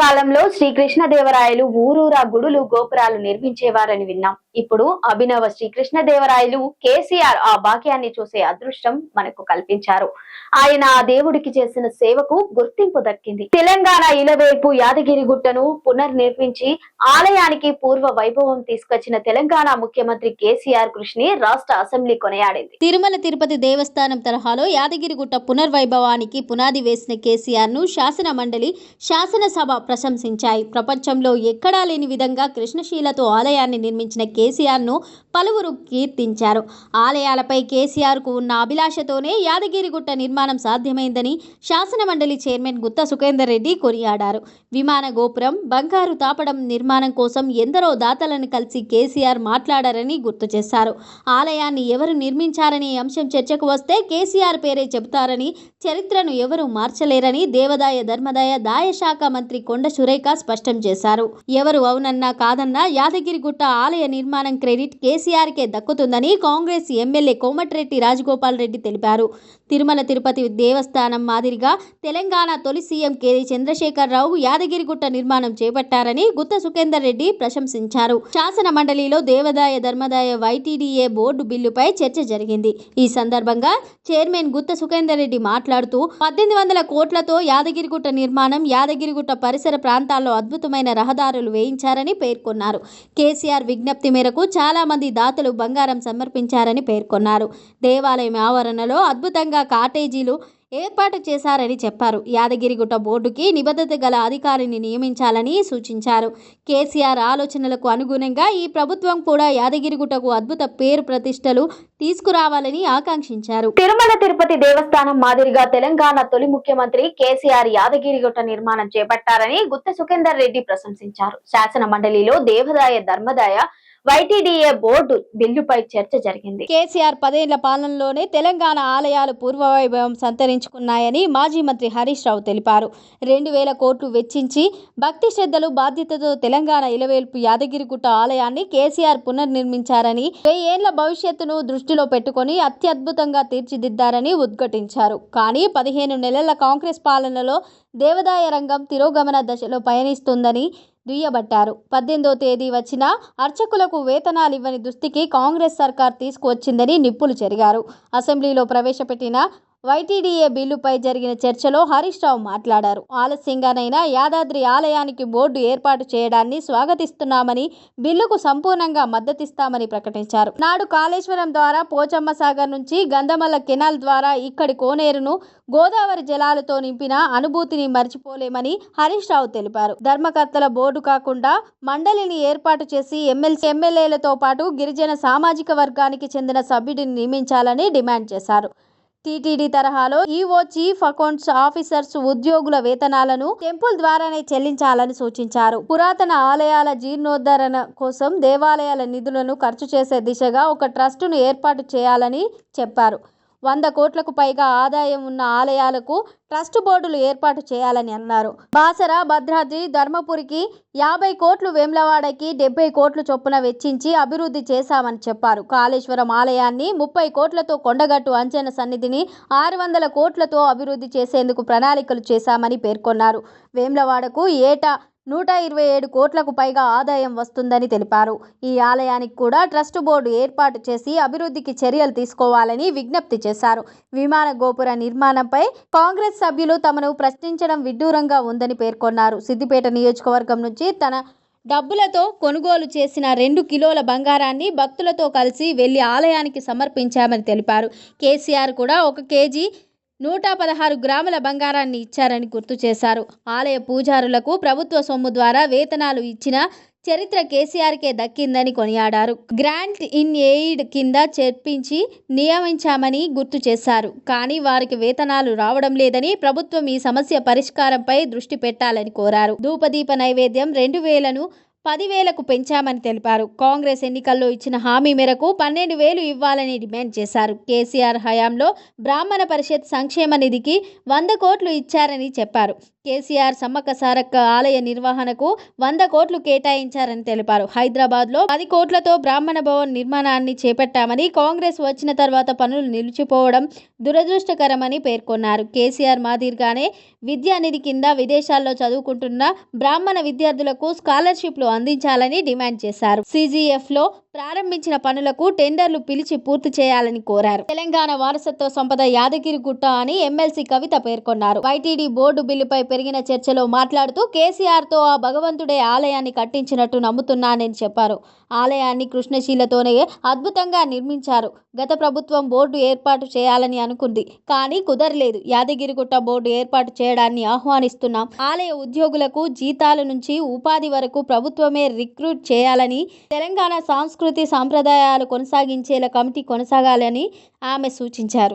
పూర్వకాలంలో శ్రీకృష్ణదేవరాయలు ఊరూరా గుడులు గోపురాలు నిర్మించేవారని విన్నాం. ఇప్పుడు అభినవ శ్రీకృష్ణదేవరాయలు కేసీఆర్ ఆ భాగ్యాన్ని చూసే అదృష్టం మనకు కల్పించారు. ఆయన ఆ దేవుడికి చేసిన సేవకు గుర్తింపు దక్కింది. తెలంగాణ ఇలవేల్పు యాదగిరి గుట్టను పునర్నిర్మించి ఆలయానికి పూర్వ వైభవం తీసుకొచ్చిన తెలంగాణ ముఖ్యమంత్రి కేసీఆర్ కృషిని రాష్ట్ర అసెంబ్లీ కొనియాడింది. తిరుమల తిరుపతి దేవస్థానం తరహాలో యాదగిరిగుట్ట పునర్వైభవానికి పునాది వేసిన కేసీఆర్ను శాసన మండలి శాసనసభ ప్రశంసించాయి. ప్రపంచంలో ఎక్కడా లేని విధంగా కృష్ణశీలతో ఆలయాన్ని నిర్మించిన కేసీఆర్ను పలువురు కీర్తించారు. ఆలయాలపై కేసీఆర్కు ఉన్న అభిలాషతోనే యాదగిరిగుట్ట నిర్మాణం సాధ్యమైందని శాసనమండలి చైర్మన్ గుత్త సుఖేందర్ రెడ్డి కొనియాడారు. విమాన గోపురం బంగారు తాపడం నిర్మాణం కోసం ఎందరో దాతలను కలిసి కేసీఆర్ మాట్లాడారని గుర్తు చేశారు. ఆలయాన్ని ఎవరు నిర్మించారనే అంశం చర్చకు వస్తే కేసీఆర్ పేరే చెబుతారని చరిత్రను ఎవరు మార్చలేరని దేవదాయ ధర్మదాయ దాయ శాఖ మంత్రి కొండ సురేఖ స్పష్టం చేశారు. ఎవరు అవునన్నా కాదన్నా యాదగిరిగుట్ట ఆలయ నిర్మాణం క్రెడిట్ కేసీఆర్కే దక్కుతుందని కాంగ్రెస్ ఎమ్మెల్యే కోమటిరెడ్డి రాజగోపాల్ రెడ్డి తెలిపారు. తిరుమల తిరుపతి దేవస్థానం మాదిరిగా తెలంగాణ తొలి సీఎం కె. చంద్రశేఖరరావు యాదగిరిగుట్ట నిర్మాణం చేపట్టారని గుత్త సుఖేందర్ రెడ్డి ప్రశంసించారు. శాసన మండలిలో దేవదాయ ధర్మదాయ వైటీడీఏ బోర్డు బిల్లుపై చర్చ జరిగింది. ఈ సందర్భంగా చైర్మన్ గుత్త సుఖేందర్ రెడ్డి మాట్లాడుతూ పద్దెనిమిది వందల కోట్లతో యాదగిరిగుట్ట నిర్మాణం యాదగిరిగుట్ట పరిసర ప్రాంతాల్లో అద్భుతమైన రహదారులు వేయించారని పేర్కొన్నారు. కేసీఆర్ విజ్ఞప్తి మేరకు చాలామంది దాతలు బంగారం సమర్పించారని పేర్కొన్నారు. దేవాలయం ఆవరణలో అద్భుతంగా కాటేజీలు ఏర్పాటు చేశారని చెప్పారు. యాదగిరిగుట్ట బోర్డుకి నిబద్ధత గల అధికారిని నియమించాలని సూచించారు. కేసీఆర్ ఆలోచనలకు అనుగుణంగా ఈ ప్రభుత్వం కూడా యాదగిరిగుట్టకు అద్భుత పేరు ప్రతిష్టలు తీసుకురావాలని ఆకాంక్షించారు. తిరుమల తిరుపతి దేవస్థానం మాదిరిగా తెలంగాణ తొలి ముఖ్యమంత్రి కేసీఆర్ యాదగిరిగుట్ట నిర్మాణం చేపట్టారని గుత్త సుఖేందర్ రెడ్డి ప్రశంసించారు. శాసన మండలిలో దేవదాయ ధర్మదాయ వైటీడీఏ బోర్డు బిల్లుపై చర్చ జరిగింది. కేసీఆర్ పదేళ్ళ పాలనలోనే తెలంగాణ ఆలయాలు పూర్వవైభవం సంతరించుకున్నాయని మాజీ మంత్రి హరీష్ రావు తెలిపారు. రెండు వేల కోట్లు వెచ్చించి భక్తి శ్రద్ధలు బాధ్యతతో తెలంగాణ ఇలవేల్పు యాదగిరిగుట్ట ఆలయాన్ని కేసీఆర్ పునర్నిర్మించారని వెయ్యేళ్ళ భవిష్యత్తును దృష్టిలో పెట్టుకొని అత్యద్భుతంగా తీర్చిదిద్దారని ఉద్ఘాటించారు. కానీ పదిహేను నెలల కాంగ్రెస్ పాలనలో దేవదాయ రంగం తిరోగమన దశలో పయనిస్తుందని దుయ్యబట్టారు. పద్దెనిమిదో తేదీ వచ్చిన అర్చకులకు వేతనాలు ఇవ్వని దుస్థితికి కాంగ్రెస్ సర్కార్ తీసుకువచ్చిందని నిప్పులు చెరిగారు. అసెంబ్లీలో ప్రవేశపెట్టిన వైటీడీఏ బిల్లుపై జరిగిన చర్చలో హరీష్ రావు మాట్లాడారు. ఆలస్యంగానైనా యాదాద్రి ఆలయానికి బోర్డు ఏర్పాటు చేయడాన్ని స్వాగతిస్తున్నామని బిల్లుకు సంపూర్ణంగా మద్దతిస్తామని ప్రకటించారు. నాడు కాళేశ్వరం ద్వారా పోచమ్మ సాగర్ నుంచి గంధమల్ల కెనాల్ ద్వారా ఇక్కడి కోనేరును గోదావరి జలాలతో నింపిన అనుభూతిని మర్చిపోలేమని హరీష్ రావు తెలిపారు. ధర్మకర్తల బోర్డు కాకుండా మండలిని ఏర్పాటు చేసి ఎమ్మెల్సీ ఎమ్మెల్యేలతో పాటు గిరిజన సామాజిక వర్గానికి చెందిన సభ్యుడిని నియమించాలని డిమాండ్ చేశారు. టీటీడీ తరహాలో ఈఓ చీఫ్ అకౌంట్స్ ఆఫీసర్స్ ఉద్యోగుల వేతనాలను టెంపుల్ ద్వారానే చెల్లించాలని సూచించారు. పురాతన ఆలయాల జీర్ణోద్ధరణ కోసం దేవాలయాల నిధులను ఖర్చు చేసే దిశగా ఒక ట్రస్టును ఏర్పాటు చేయాలని చెప్పారు. వంద కోట్లకు పైగా ఆదాయం ఉన్న ఆలయాలకు ట్రస్ట్ బోర్డులు ఏర్పాటు చేయాలని అన్నారు. బాసర భద్రాద్రి ధర్మపురికి యాభై కోట్లు వేములవాడకి డెబ్బై కోట్లు చొప్పున వెచ్చించి అభివృద్ధి చేశామని చెప్పారు. కాళేశ్వరం ఆలయాన్ని ముప్పై కోట్లతో కొండగట్టు అంచన సన్నిధిని ఆరు వందల కోట్లతో అభివృద్ధి చేసేందుకు ప్రణాళికలు చేశామని పేర్కొన్నారు. వేములవాడకు ఏటా నూట ఇరవై ఏడు కోట్లకు పైగా ఆదాయం వస్తుందని తెలిపారు. ఈ ఆలయానికి కూడా ట్రస్ట్ బోర్డు ఏర్పాటు చేసి అభివృద్ధికి చర్యలు తీసుకోవాలని విజ్ఞప్తి చేశారు. విమాన గోపుర నిర్మాణంపై కాంగ్రెస్ సభ్యులు తమను ప్రశ్నించడం విడ్డూరంగా ఉందని పేర్కొన్నారు. సిద్దిపేట నియోజకవర్గం నుంచి తన డబ్బులతో కొనుగోలు చేసిన రెండు కిలోల బంగారాన్ని భక్తులతో కలిసి వెళ్ళి ఆలయానికి సమర్పించామని తెలిపారు. కేసీఆర్ కూడా ఒక కేజీ నూట పదహారు గ్రాముల బంగారాన్ని ఇచ్చారని గుర్తు చేశారు. ఆలయ పూజారులకు ప్రభుత్వ సొమ్ము ద్వారా వేతనాలు ఇచ్చిన చరిత్ర కేసీఆర్కే దక్కిందని కొనియాడారు. గ్రాంట్ ఇన్ ఎయిడ్ కింద చెప్పించి నియమించామని గుర్తు చేశారు. కానీ వారికి వేతనాలు రావడం లేదని ప్రభుత్వం ఈ సమస్య పరిష్కారంపై దృష్టి పెట్టాలని కోరారు. ధూపదీప నైవేద్యం రెండు వేలను పదివేలకు పెంచామని తెలిపారు. కాంగ్రెస్ ఎన్నికల్లో ఇచ్చిన హామీ మేరకు పన్నెండు వేలు ఇవ్వాలని డిమాండ్ చేశారు. కేసీఆర్ హయాంలో బ్రాహ్మణ పరిషత్ సంక్షేమ నిధికి వంద కోట్లు ఇచ్చారని చెప్పారు. కేసీఆర్ సమ్మక్క సారక్క ఆలయ నిర్వహణకు వంద కోట్లు కేటాయించారని తెలిపారు. హైదరాబాద్లో పది కోట్లతో బ్రాహ్మణ భవన్ నిర్మాణాన్ని చేపట్టామని కాంగ్రెస్ వచ్చిన తర్వాత పనులు నిలిచిపోవడం దురదృష్టకరమని పేర్కొన్నారు. కేసీఆర్ మాదిరిగానే విద్యానిధి కింద విదేశాల్లో చదువుకుంటున్న బ్రాహ్మణ విద్యార్థులకు స్కాలర్షిప్లు అందించాలని డిమాండ్ చేశారు. సిజిఎఫ్లో ప్రారంభించిన పనులకు టెండర్లు పిలిచి పూర్తి చేయాలని కోరారు. తెలంగాణ వారసత్వ సంపద యాదగిరి గుట్ట అని ఎమ్మెల్సీ కవిత పేర్కొన్నారు. వైటీడీ బోర్డు బిల్లుపై పెరిగిన చర్చలో మాట్లాడుతూ కేసీఆర్తో ఆ భగవంతుడే ఆలయాన్ని కట్టించినట్టు నమ్ముతున్నానని చెప్పారు. ఆలయాన్ని కృష్ణశీలతోనే అద్భుతంగా నిర్మించారు. గత ప్రభుత్వం బోర్డు ఏర్పాటు చేయాలని అనుకుంది. కానీ కుదరలేదు. యాదగిరిగుట్ట బోర్డు ఏర్పాటు చేయడాన్ని ఆహ్వానిస్తున్నాం. ఆలయ ఉద్యోగులకు జీతాల నుంచి ఉపాధి వరకు ప్రభుత్వమే రిక్రూట్ చేయాలని తెలంగాణ సంస్కృతి సాంప్రదాయాలు కొనసాగించేలా కమిటీ కొనసాగాలని ఆమె సూచించారు.